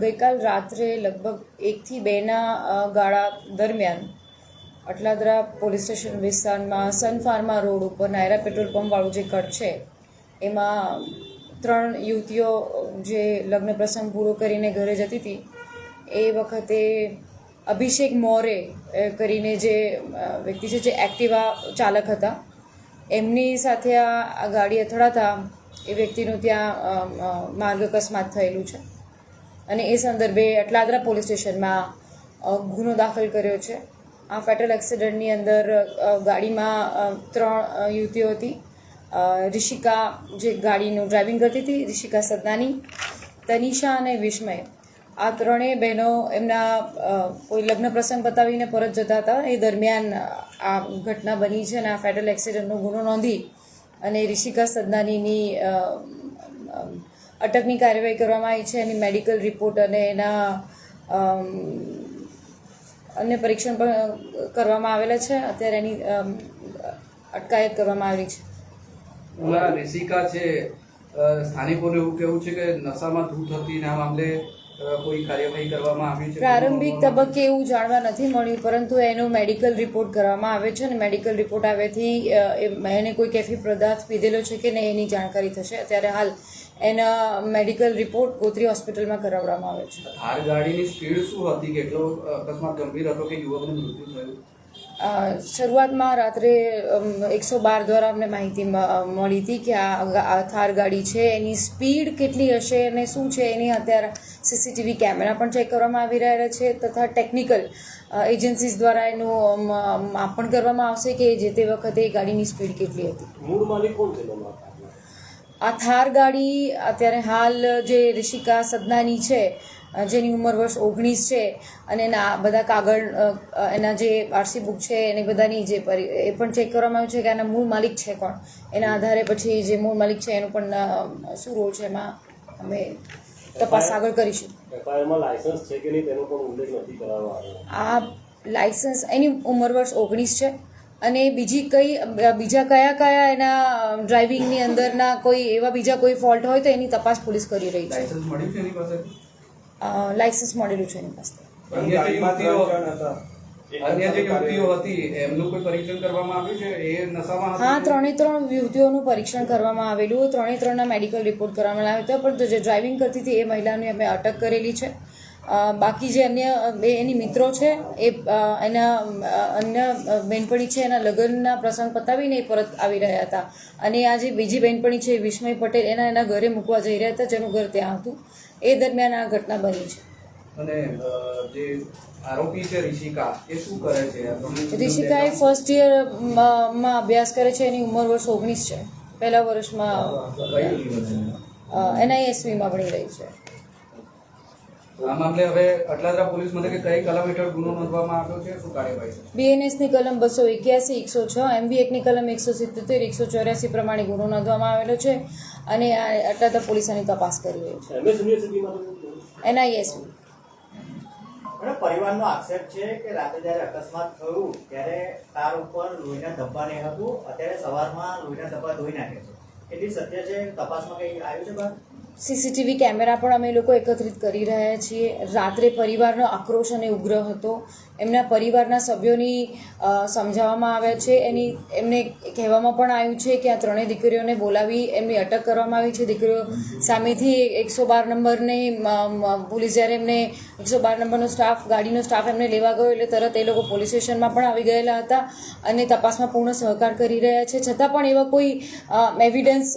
ગઈકાલ રાત્રે લગભગ એકથી બેના ગાળા દરમિયાન અટલાદરા પોલીસ સ્ટેશન વિસ્તારમાં સન ફાર્મા રોડ ઉપર નાયરા પેટ્રોલ પંપવાળું જે કટ છે, એમાં ત્રણ યુવતીઓ જે લગ્ન પ્રસંગ પૂરો કરીને ઘરે જતી હતી, એ વખતે અભિષેક મોરે કરીને જે વ્યક્તિ છે જે એક્ટિવા ચાલક હતા, એમની સાથે આ ગાડી અથડાતા એ વ્યક્તિનું ત્યાં માર્ગ અકસ્માત થયેલું છે. અને એ સંદર્ભે અટલાદરા પોલીસ સ્ટેશનમાં ગુનો દાખલ કર્યો છે. આ ફેટલ એક્સિડન્ટની અંદર ગાડીમાં ત્રણ યુવતીઓ હતી. રિષિકા જે ગાડીનું ડ્રાઇવિંગ કરતી હતી, રિષિકા સદનાની, તનિષા અને વિસ્મય. આ ત્રણેય બહેનો એમના કોઈ લગ્ન પ્રસંગ પતાવીને પરત જતા હતા. એ દરમિયાન આ ઘટના બની છે અને આ ફેટલ એક્સિડન્ટનો ગુનો નોંધી અને રિષિકા સદનાનીની અટકની કાર્યવાહી કરવામાં આવી છે, એની મેડિકલ રિપોર્ટ અને એના અન્ય પરીક્ષણ પણ કરવામાં આવેલા છે. અત્યારે એની અટકાયત કરવામાં આવેલી છે. ઓલા રિષિકા છે સ્થાનિકોને એવું કેવું છે કે નશામાં ધૂત હતી ને આ મામલે કોઈ કાર્યવાહી કરવામાં આવી છે? પ્રારંભિક તબક્કે એવું જાણવા નથી મળ્યું પરંતુ એનો મેડિકલ રિપોર્ટ કરવામાં આવે છે અને મેડિકલ રિપોર્ટ આવ્યાથી એને કોઈ કેફી પદાર્થ પીધેલો છે કે નહીં એની જાણકારી થશે. અત્યારે હાલ એના મેડિકલ રિપોર્ટ ગોત્રી હોસ્પિટલમાં કરાવવામાં આવે છે. થાર ગાડીની સ્પીડ શું હતી? કેટલો અકસ્માત ગંભીર હતો કે યુવકનું મૃત્યુ થયું? શરૂઆતમાં રાત્રે એકસો બાર દ્વારા અમને માહિતી મળી હતી કે આ થાર ગાડી છે, એની સ્પીડ કેટલી હશે અને શું છે, એની અત્યારે સીસીટીવી કેમેરા પણ ચેક કરવામાં આવી રહ્યા છે તથા ટેકનિકલ એજન્સીસ દ્વારા એનું માપણ કરવામાં આવશે કે જે તે વખતે ગાડીની સ્પીડ કેટલી હતી. મૂળ માલિક કોણ છે આ થાર ગાડી અત્યારે હાલ જે ઋષિકા સદનાની છે જેની ઉંમર વર્ષ ઓગણીસ છે અને એના બધા કાગળ એના જે આરસી બુક છે એને બધાની જે પરી એ પણ ચેક કરવામાં આવ્યું છે કે આના મૂળ માલિક છે કોણ? એના આધારે પછી જે મૂળ માલિક છે એનું પણ શું રોલ છે એમાં? અમે તપાસ આગળ કરીશું. આ લાયસન્સ એની ઉંમર વર્ષ ઓગણીસ છે. અને બીજી કઈ બીજા કયા કયા એના ડ્રાઇવિંગની અંદરના કોઈ એવા બીજા કોઈ ફોલ્ટ હોય તો એની તપાસ પોલીસ કરી રહી છે. લાયસન્સ લાયસન્સ મળેલું છે એની પાસે. અન્ય જે યુવતીઓ અન્ય જે યુવતીઓ હતી. એમનું કોઈ પરીક્ષણ કરવામાં આવ્યું છે? એ નશામાં હતી? હા ત્રણે ત્રણ યુવતીઓનું પરીક્ષણ કરવામાં આવેલું. ત્રણે ત્રણના મેડિકલ રિપોર્ટ કરવામાં આવ્યો હતો. પણ જે ડ્રાઇવિંગ કરતી હતી એ મહિલાને અમે અટક કરેલી છે. બાકી જે અન્ય બે એની મિત્રો છે એ એના અન્ય બહેનપણી છે એના લગ્નના પ્રસંગ પતાવીને એ પરત આવી રહ્યા હતા. અને આ જે બીજી બહેનપણી છે વિસ્મય પટેલ એના એના ઘરે મૂકવા જઈ રહ્યા હતા જેનું ઘર ત્યાં હતું. એ દરમિયાન આ ઘટના બની છે. અને જે આરોપી છે ઋષિકા એ શું કરે છે? ઋષિકા એ ફર્સ્ટ યરમાં અભ્યાસ કરે છે એની ઉંમર વર્ષ ઓગણીસ છે. પહેલા વર્ષમાં એનઆઈએસવીમાં ભણી રહી છે. આ મામલે હવે અટલાદરા પોલીસ મથકે કઈ કલમ હેઠળ ગુનો નોંધવામાં આવ્યો છે? શું કાર્યવાહી બીએનએસની કલમ બસો એક્યાસી એકસો છ એમબી એકની કલમ એકસો સિત્તોતેર એકસો ચોર્યાસી પ્રમાણે ગુનો નોંધવામાં આવેલો છે અને આ અટલાદરા પોલીસ આની તપાસ કરી રહી છે. મેડમ પરિવારનો આક્ષેપ છે કે રાતે જ્યારે અકસ્માત થયું ત્યારે કાર ઉપર લોહીના ધબ્બા નહીં હતું અત્યારે સવારમાં લોહીના ધબ્બા ધોઈ નાખે છે. એટલી સત્ય છે? તપાસમાં કંઈ આવ્યું છે બહાર? સીસીટીવી કેમેરા પણ અમે લોકો એકત્રિત કરી રહ્યા છીએ. રાત્રે પરિવારનો આક્રોશ અને ઉગ્ર હતો. એમના પરિવારના સભ્યોની સમજાવવામાં આવ્યા છે. એની, એમને કહેવામાં પણ આવ્યું છે કે આ ત્રણેય દીકરીઓને બોલાવી એમની અટક કરવામાં આવી છે. દીકરીઓ સામેથી એકસો બાર નંબરની પોલીસ જ્યારે એમને એકસો બાર નંબરનો સ્ટાફ, ગાડીનો સ્ટાફ એમને લેવા ગયો એટલે તરત એ લોકો પોલીસ સ્ટેશનમાં પણ આવી ગયેલા હતા અને તપાસમાં પૂર્ણ સહકાર કરી રહ્યા છે. છતાં પણ એવા કોઈ એવિડન્સ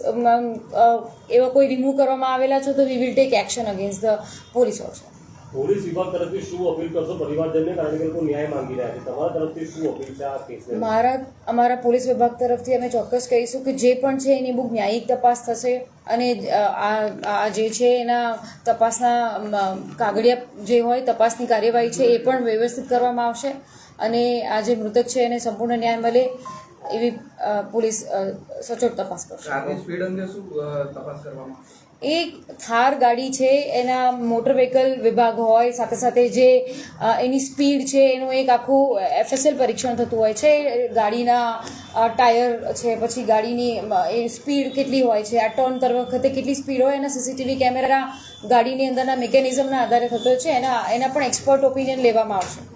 એવા કોઈ રિમૂવ કરવામાં આવેલા છો તો we will take action against the police also police વિભાગ તરફથી શું અપીલ કરશો? પરિવારજનને કારણ કે લોકો ન્યાય માંગી રહ્યા છે. તમારા તરફથી શું અપીલ છે આ કેસને મારા અમારા પોલીસ વિભાગ તરફથી અમે ચોક્કસ કહીશું કે જે પણ છે એની બહુ ન્યાયિક તપાસ થશે અને આ આ જે છે એના તપાસના કાગળિયા જે હોય તપાસની કાર્યવાહી છે એ પણ વ્યવસ્થિત કરવામાં આવશે અને આ જે મૃતક છે એને સંપૂર્ણ ન્યાય મળે એવી પોલીસ સચોટ તપાસ કરશે. સ્પીડ અંગે શું તપાસ કરવામાં? એ થાર ગાડી છે, એના મોટર વ્હીકલ વિભાગ હોય, સાથે સાથે જે એની સ્પીડ છે, એનું એક આખું એફએસએલ પરીક્ષણ થતું હોય છે ગાડીના ટાયર છે, પછી ગાડીની એ સ્પીડ કેટલી હોય છે, આ ટર્ન કરવા વખતે કેટલી સ્પીડ હોય, એના સીસીટીવી કેમેરા ગાડીની અંદરના મિકેનિઝમના આધારે થતો છે, એના એના પણ એક્સપર્ટ ઓપિનિયન લેવામાં આવશે.